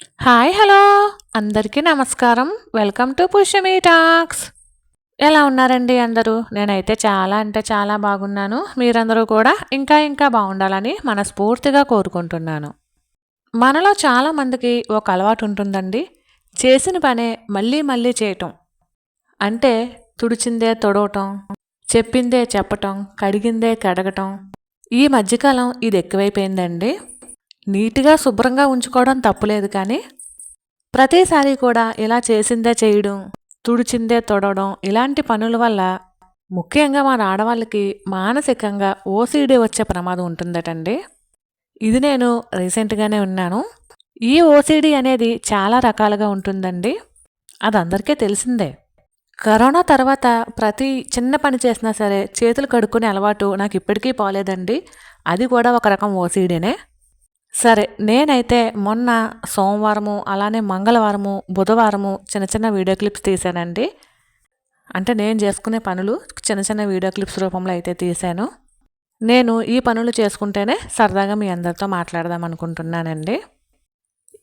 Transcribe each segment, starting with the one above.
Hi hello. అందరికీ నమస్కారం. Welcome to Pushyami talks. ఎలా ఉన్నారండి అందరూ? నేనైతే చాలా అంటే చాలా బాగున్నాను. మీరందరూ కూడా ఇంకా ఇంకా బాగుండాలని మనస్ఫూర్తిగా కోరుకుంటున్నాను. మనలో చాలామందికి ఒక అలవాటు ఉంటుందండి. చేసిన పనే మళ్ళీ మళ్ళీ చేయటం. అంటే తుడిచిందే తొడవటం చెప్పిందే చెప్పటం కడిగిందే కడగటం. ఈ మధ్యకాలం ఇది ఎక్కువైపోయిందండి. నీట్గా శుభ్రంగా ఉంచుకోవడం తప్పులేదు కానీ ప్రతిసారి కూడా ఇలా చేసిందే చేయడం తుడిచిందే తొడవడం ఇలాంటి పనుల వల్ల ముఖ్యంగా మన ఆడవాళ్ళకి మానసికంగా ఓసీడీ వచ్చే ప్రమాదం ఉంటుందటండి. ఇది నేను రీసెంట్గానే ఉన్నాను ఈ ఓసీడీ అనేది చాలా రకాలుగా ఉంటుందండి. అది అందరికీ తెలిసిందే. కరోనా తర్వాత ప్రతి చిన్న పని చేసినా సరే చేతులు కడుక్కునే అలవాటు నాకు ఇప్పటికీ పోలేదండి. అది కూడా ఒక రకం ఓసీడీనే సరే నేనైతే మొన్న సోమవారము అలానే మంగళవారము బుధవారము చిన్న చిన్న వీడియో క్లిప్స్ తీశానండి అంటే నేను చేసుకునే పనులు చిన్న చిన్న వీడియో క్లిప్స్ రూపంలో అయితే తీశాను నేను ఈ పనులు చేసుకుంటేనే సరదాగా మీ అందరితో మాట్లాడదాం అనుకుంటున్నానండి.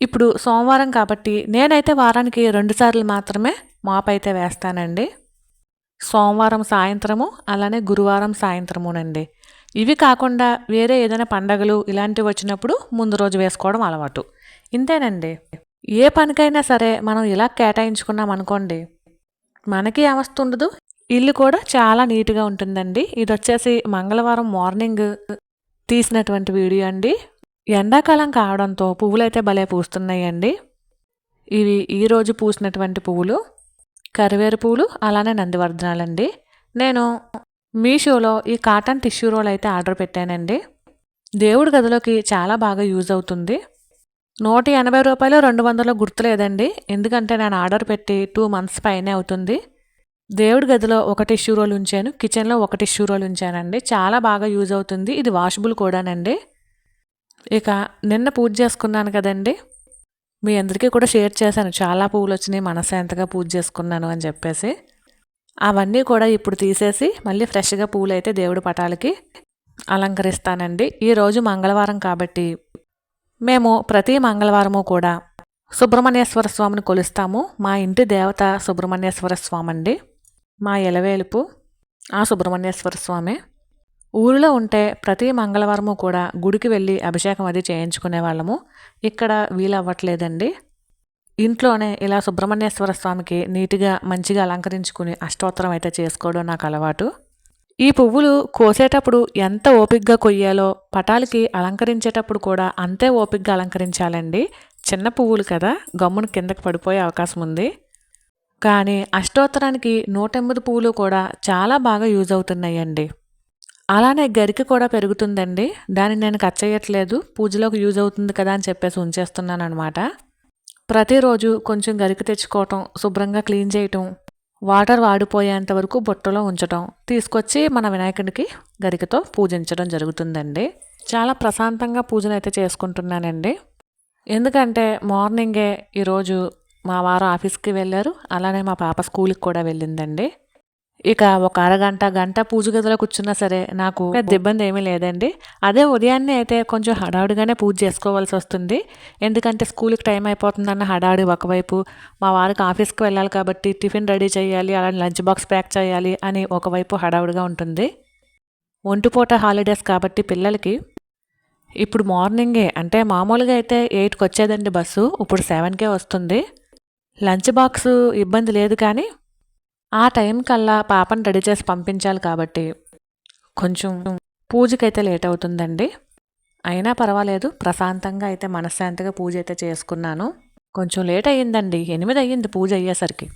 ఇప్పుడు సోమవారం కాబట్టి నేనైతే వారానికి రెండుసార్లు మాత్రమే మాప్ అయితే వేస్తానండి. సోమవారం సాయంత్రము అలానే గురువారం సాయంత్రమునండి. ఇవి కాకుండా వేరే ఏదైనా పండగలు ఇలాంటివి వచ్చినప్పుడు ముందు రోజు వేసుకోవడం అలవాటు. ఇంతేనండి. ఏ పనికైనా సరే మనం ఇలా కేటాయించుకున్నాం అనుకోండి మనకి అవస్థ ఉండదు. ఇల్లు కూడా చాలా నీట్గా ఉంటుందండి. ఇది వచ్చేసి మంగళవారం మార్నింగ్ తీసినటువంటి వీడియో అండి. ఎండాకాలం కావడంతో పువ్వులైతే భలే పూస్తున్నాయండి. ఇవి ఈరోజు పూసినటువంటి పువ్వులు కరివేరు పువ్వులు అలానే నందివర్ధనాలండి నేను మీషోలో ఈ కాటన్ టిష్యూ రోల్ అయితే ఆర్డర్ పెట్టానండి. దేవుడి గదిలోకి చాలా బాగా యూజ్ అవుతుంది. నూట ఎనభై రూపాయలు రెండు వందలు గుర్తులేదండి. ఎందుకంటే నేను ఆర్డర్ పెట్టి టూ మంత్స్ పైనే అవుతుంది. దేవుడి గదిలో ఒక టిష్యూ రోల్ ఉంచాను. కిచెన్లో ఒక టిష్యూ రోల్ ఉంచానండి. చాలా బాగా యూజ్ అవుతుంది. ఇది వాషబుల్ కూడానండి. ఇక నిన్న పూజ చేసుకున్నాను కదండి. మీ అందరికీ కూడా షేర్ చేశాను. చాలా పువ్వులు వచ్చినాయి. మనశాంతగా పూజ చేసుకున్నాను అని చెప్పేసి. అవన్నీ కూడా ఇప్పుడు తీసేసి మళ్ళీ ఫ్రెష్గా పూలైతే దేవుడి పటాలకి అలంకరిస్తానండి. ఈరోజు మంగళవారం కాబట్టి మేము ప్రతి మంగళవారము కూడా సుబ్రహ్మణ్యేశ్వర స్వామిని కొలుస్తాము. మా ఇంటి దేవత సుబ్రహ్మణ్యేశ్వర స్వామి అండి మా ఎలవేలుపు ఆ సుబ్రహ్మణ్యేశ్వర స్వామి. ఊరిలో ఉంటే ప్రతి మంగళవారము కూడా గుడికి వెళ్ళి అభిషేకం అది చేయించుకునే వాళ్ళము ఇక్కడ వీలవ్వట్లేదండి. ఇంట్లోనే ఇలా సుబ్రహ్మణ్యేశ్వర స్వామికి నీట్గా మంచిగా అలంకరించుకుని అష్టోత్తరం అయితే చేసుకోవడం నాకు అలవాటు. ఈ పువ్వులు కోసేటప్పుడు ఎంత ఓపిగ్గా కొయ్యాలో పటాలకి అలంకరించేటప్పుడు కూడా అంతే ఓపిగ్గా అలంకరించాలండి. చిన్న పువ్వులు కదా గమ్మును కిందకి పడిపోయే అవకాశం ఉంది. కానీ అష్టోత్తరానికి నూటెనిమిది పువ్వులు కూడా చాలా బాగా యూజ్ అవుతున్నాయండి. అలానే గరికి కూడా పెరుగుతుందండి. దాన్ని నేను కట్ చేయట్లేదు. పూజలోకి యూజ్ అవుతుంది కదా అని చెప్పేసి ఉంచేస్తున్నాను అనమాట ప్రతిరోజు కొంచెం గరికి తెచ్చుకోవటం శుభ్రంగా క్లీన్ చేయటం వాటర్ వాడిపోయేంత వరకు బుట్టలో ఉంచటం తీసుకొచ్చి మన వినాయకుడికి గరికతో పూజించడం జరుగుతుందండి. చాలా ప్రశాంతంగా పూజను అయితే చేసుకుంటున్నానండి. ఎందుకంటే మార్నింగే ఈరోజు మా వారు ఆఫీస్కి వెళ్ళారు అలానే మా పాప స్కూల్కి కూడా వెళ్ళిందండి. ఇక ఒక అరగంట గంట పూజ గదిలో కూర్చున్నా సరే నాకు పెద్ద ఇబ్బంది ఏమీ లేదండి. అదే ఉదయాన్నే అయితే కొంచెం హడావుడిగానే పూజ చేసుకోవాల్సి వస్తుంది. ఎందుకంటే స్కూల్కి టైం అయిపోతుందన్న హడావుడి ఒకవైపు మా వారికి ఆఫీస్కి వెళ్ళాలి కాబట్టి టిఫిన్ రెడీ చేయాలి అలానే లంచ్ బాక్స్ ప్యాక్ చేయాలి అని ఒకవైపు హడావుడిగా ఉంటుంది. ఒంటిపూట హాలిడేస్ కాబట్టి పిల్లలకి ఇప్పుడు మార్నింగే అంటే మామూలుగా అయితే ఎయిట్కి వచ్చేదండి బస్సు ఇప్పుడు సెవెన్కే వస్తుంది. లంచ్ బాక్స్ ఇబ్బంది లేదు కానీ ఆ టైం కల్లా పాపను రెడీ చేసి పంపించాలి కాబట్టి కొంచెం పూజకైతే లేట్ అవుతుందండి. అయినా పర్వాలేదు ప్రశాంతంగా అయితే మనశ్శాంతిగా పూజ అయితే చేసుకున్నాను. కొంచెం లేట్ అయ్యిందండి ఎనిమిది అయ్యింది పూజ అయ్యేసరికి.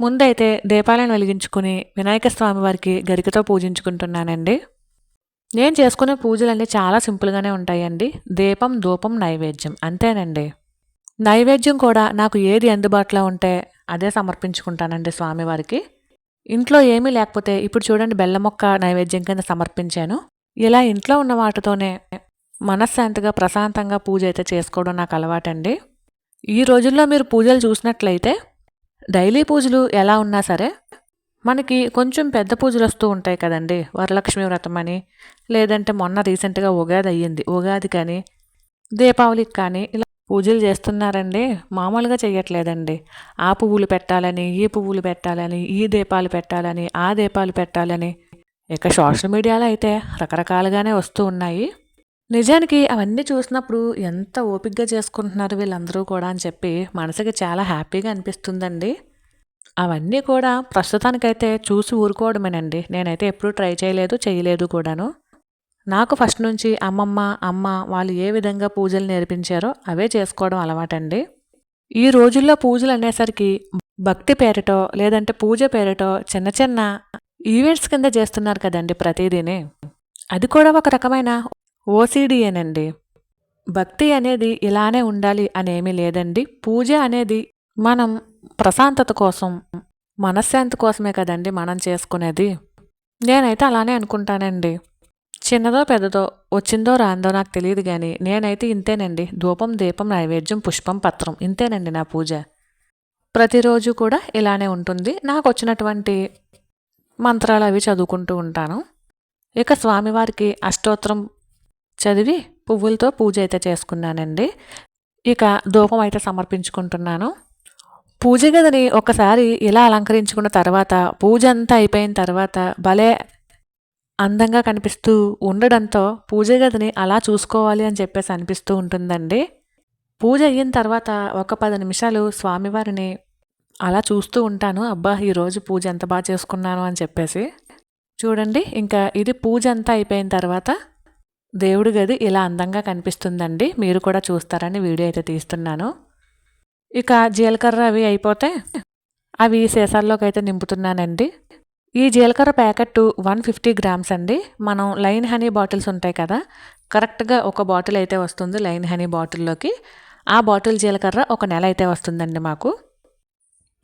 ముందైతే దీపాలను వెలిగించుకుని వినాయక స్వామి వారికి గరికతో పూజించుకుంటున్నానండి. నేను చేసుకునే పూజలన్నీ చాలా సింపుల్గానే ఉంటాయండి. దీపం ధూపం నైవేద్యం అంతేనండి. నైవేద్యం కూడా నాకు ఏది అందుబాటులో ఉంటే అదే సమర్పించుకుంటానండి స్వామివారికి. ఇంట్లో ఏమీ లేకపోతే ఇప్పుడు చూడండి బెల్ల మొక్క నైవేద్యం కింద సమర్పించాను. ఇలా ఇంట్లో ఉన్న వాటితోనే మనశ్శాంతిగా ప్రశాంతంగా పూజ అయితే చేసుకోవడం నాకు అలవాటండి. ఈ రోజుల్లో మీరు పూజలు చూసినట్లయితే డైలీ పూజలు ఎలా ఉన్నా సరే మనకి కొంచెం పెద్ద పూజలు వస్తూ ఉంటాయి కదండి. వరలక్ష్మి వ్రతం అని లేదంటే మొన్న రీసెంట్గా ఉగాది అయ్యింది. ఉగాది కానీ దీపావళికి కానీ ఇలా పూజలు చేస్తున్నారండి. మామూలుగా చేయట్లేదండి ఆ పువ్వులు పెట్టాలని ఈ పువ్వులు పెట్టాలని ఈ దీపాలు పెట్టాలని ఆ దీపాలు పెట్టాలని. ఇక సోషల్ మీడియాలో అయితే రకరకాలుగానే వస్తూ ఉన్నాయి. నిజానికి అవన్నీ చూసినప్పుడు ఎంత ఓపిగ్గా చేసుకుంటున్నారు వీళ్ళందరూ కూడా అని చెప్పి మనసుకి చాలా హ్యాపీగా అనిపిస్తుందండి. అవన్నీ కూడా ప్రస్తుతానికైతే చూసి ఊరుకోవడమేనండి. నేనైతే ఎప్పుడూ ట్రై చేయలేదు చేయలేదు కూడాను. నాకు ఫస్ట్ నుంచి అమ్మమ్మ అమ్మ వాళ్ళు ఏ విధంగా పూజలు నేర్పించారో అవే చేసుకోవడం అలవాటండి. ఈ రోజుల్లో పూజలు అనేసరికి భక్తి పేరిటో లేదంటే పూజ పేరిటో చిన్న చిన్న ఈవెంట్స్ కింద చేస్తున్నారు కదండి ప్రతిదీని. అది కూడా ఒక రకమైన ఓసీడీయేనండి భక్తి అనేది ఇలానే ఉండాలి అనేమీ లేదండి. పూజ అనేది మనం ప్రశాంతత కోసం మనశ్శాంతి కోసమే కదండి మనం చేసుకునేది. నేనైతే అలానే అనుకుంటానండి. చిన్నదో పెద్దదో వచ్చిందో రాందో నాకు తెలియదు కానీ నేనైతే ఇంతేనండి. ధూపం దీపం నైవేద్యం పుష్పం పత్రం ఇంతేనండి నా పూజ. ప్రతిరోజు కూడా ఇలానే ఉంటుంది. నాకు వచ్చినటువంటి మంత్రాలు అవి చదువుకుంటూ ఉంటాను. ఇక స్వామివారికి అష్టోత్తరం చదివి పువ్వులతో పూజ అయితే చేసుకున్నానండి. ఇక ధూపం అయితే సమర్పించుకుంటున్నాను. పూజ గదిని ఒకసారి ఇలా అలంకరించుకున్న తర్వాత పూజ అంతా అయిపోయిన తర్వాత భలే అందంగా కనిపిస్తూ ఉండడంతో పూజ గదిని అలా చూసుకోవాలి అని చెప్పేసి అనిపిస్తూ ఉంటుందండి. పూజ అయిన తర్వాత ఒక పది నిమిషాలు స్వామివారిని అలా చూస్తూ ఉంటాను. అబ్బా ఈరోజు పూజ ఎంత బాగా చేసుకున్నాను అని చెప్పేసి. చూడండి ఇంకా ఇది పూజ అంతా అయిపోయిన తర్వాత దేవుడి గది ఇలా అందంగా కనిపిస్తుందండి. మీరు కూడా చూస్తారని వీడియో అయితే తీస్తున్నాను. ఇక జీలకర్ర అవి అయిపోతే అవి సీసాల్లోకి అయితే నింపుతున్నానండి. ఈ జీలకర్ర ప్యాకెట్ వన్ ఫిఫ్టీ గ్రామ్స్ అండి. మనం లైన్ హనీ బాటిల్స్ ఉంటాయి కదా కరెక్ట్గా ఒక బాటిల్ అయితే వస్తుంది లైన్ హనీ బాటిల్లోకి. ఆ బాటిల్ జీలకర్ర ఒక నెల అయితే వస్తుందండి మాకు.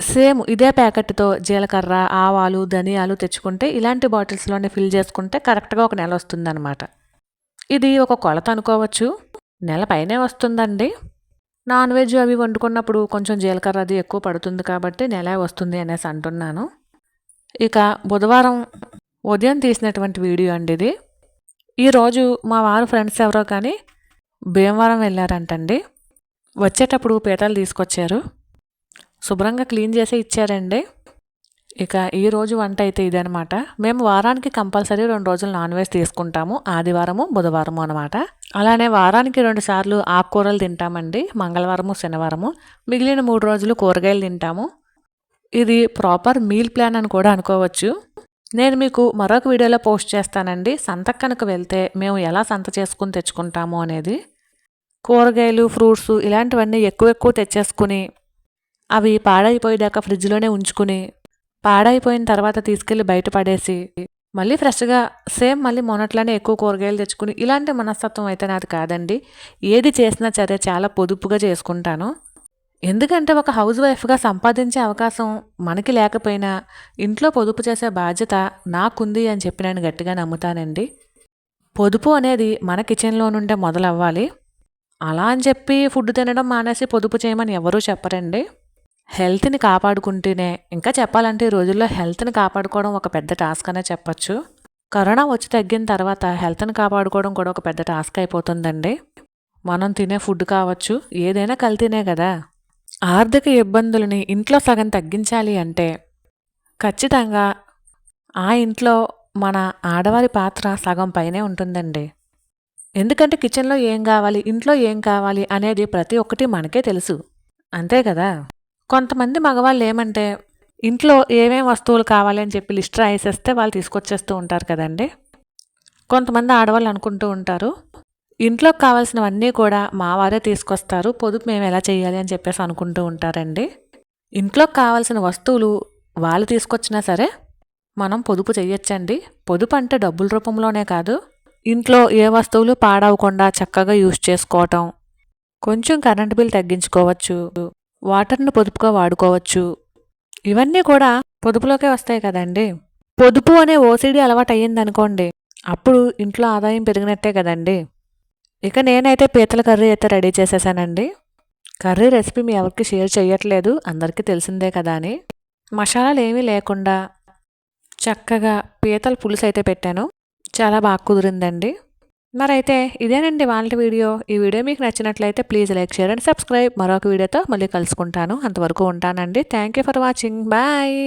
సేమ్ ఇదే ప్యాకెట్తో జీలకర్ర ఆవాలు ధనియాలు తెచ్చుకుంటే ఇలాంటి బాటిల్స్లోనే ఫిల్ చేసుకుంటే కరెక్ట్గా ఒక నెల వస్తుందన్నమాట. ఇది ఒక కొలత అనుకోవచ్చు. నెల పైనే వస్తుందండి. నాన్ వెజ్ అవి వండుకున్నప్పుడు కొంచెం జీలకర్ర అది ఎక్కువ పడుతుంది కాబట్టి నెల వస్తుంది అనేసి అంటున్నాను. ఇక బుధవారం ఉదయం తీసినటువంటి వీడియో అండి ఇది. ఈరోజు మా వారు ఫ్రెండ్స్ ఎవరో కానీ భీమవరం వెళ్ళారంటండి. వచ్చేటప్పుడు పీతలు తీసుకొచ్చారు. శుభ్రంగా క్లీన్ చేసి ఇచ్చారండి. ఇక ఈ రోజు వంట అయితే ఇదనమాట మేము వారానికి కంపల్సరీ రెండు రోజులు నాన్ వెజ్ తీసుకుంటాము. ఆదివారము బుధవారము అనమాట అలానే వారానికి రెండు సార్లు ఆకుకూరలు తింటామండి. మంగళవారము శనివారము. మిగిలిన మూడు రోజులు కూరగాయలు తింటాము. ఇది ప్రాపర్ మీల్ ప్లాన్ అని కూడా అనుకోవచ్చు. నేను మీకు మరొక వీడియోలో పోస్ట్ చేస్తానండి. సంత కనుక వెళ్తే మేము ఎలా సంత చేసుకుని తెచ్చుకుంటాము అనేది. కూరగాయలు ఫ్రూట్స్ ఇలాంటివన్నీ ఎక్కువ ఎక్కువ తెచ్చేసుకుని అవి పాడైపోయేదాకా ఫ్రిడ్జ్లోనే ఉంచుకుని పాడైపోయిన తర్వాత తీసుకెళ్ళి బయటపడేసి మళ్ళీ ఫ్రెష్గా సేమ్ మళ్ళీ మొన్నట్లోనే ఎక్కువ కూరగాయలు తెచ్చుకుని ఇలాంటి మనస్తత్వం అయితే నాది కాదండి. ఏది చేసినా సరే చాలా పొదుపుగా చేసుకుంటాను. ఎందుకంటే ఒక హౌస్ వైఫ్గా సంపాదించే అవకాశం మనకి లేకపోయినా ఇంట్లో పొదుపు చేసే బాధ్యత నాకుంది అని చెప్పి నేను గట్టిగా నమ్ముతానండి. పొదుపు అనేది మన కిచెన్లో నుండే మొదలవ్వాలి. అలా అని చెప్పి ఫుడ్ తినడం మానేసి పొదుపు చేయమని ఎవరూ చెప్పరండి. హెల్త్ని కాపాడుకుంటేనే ఇంకా చెప్పాలంటే ఈ రోజుల్లో హెల్త్ని కాపాడుకోవడం ఒక పెద్ద టాస్క్ అనే చెప్పచ్చు. కరోనా వచ్చి తగ్గిన తర్వాత హెల్త్ని కాపాడుకోవడం కూడా ఒక పెద్ద టాస్క్ అయిపోతుందండి. మనం తినే ఫుడ్ కావచ్చు ఏదైనా కల్తీనే కదా. ఆర్థిక ఇబ్బందులని ఇంట్లో సగం తగ్గించాలి అంటే ఖచ్చితంగా ఆ ఇంట్లో మన ఆడవారి పాత్ర సగం పైనే ఉంటుందండి. ఎందుకంటే కిచెన్లో ఏం కావాలి ఇంట్లో ఏం కావాలి అనేది ప్రతి ఒక్కటి మనకే తెలుసు. అంతే కదా? కొంతమంది మగవాళ్ళు ఏమంటే ఇంట్లో ఏమేం వస్తువులు కావాలి అని చెప్పి లిస్ట్ రాసేస్తే వాళ్ళు తీసుకొచ్చేస్తూ ఉంటారు కదండి. కొంతమంది ఆడవాళ్ళు అనుకుంటూ ఉంటారు ఇంట్లోకి కావాల్సినవన్నీ కూడా మా వారే తీసుకొస్తారు. పొదుపు మేము ఎలా చేయాలి అని చెప్పేసి అనుకుంటూ ఉంటారండి. ఇంట్లోకి కావాల్సిన వస్తువులు వాళ్ళు తీసుకొచ్చినా సరే మనం పొదుపు చేయొచ్చండి పొదుపు అంటే డబ్బుల రూపంలోనే కాదు. ఇంట్లో ఏ వస్తువులు పాడవకుండా చక్కగా యూజ్ చేసుకోవటం కొంచెం కరెంటు బిల్ తగ్గించుకోవచ్చు వాటర్ను పొదుపుగా వాడుకోవచ్చు. ఇవన్నీ కూడా పొదుపులోకే వస్తాయి కదండి. పొదుపు అనే ఓసిడి అలవాటు అయ్యిందనుకోండి అప్పుడు ఇంట్లో ఆదాయం పెరిగినట్టే కదండి. ఇక నేనైతే పీతల కర్రీ అయితే రెడీ చేసేసానండి. కర్రీ రెసిపీ మీ ఎవరికి షేర్ చేయట్లేదు అందరికీ తెలిసిందే కదా అని. మసాలాలు ఏమీ లేకుండా చక్కగా పీతల పులుసు అయితే పెట్టాను. చాలా బాగా కుదిరిందండి. మరైతే ఇదేనండి వాళ్ళ వీడియో. ఈ వీడియో మీకు నచ్చినట్లయితే please like share and subscribe. మరొక వీడియోతో మళ్ళీ కలుసుకుంటాను. అంతవరకు ఉంటానండి. Thank you for watching. Bye.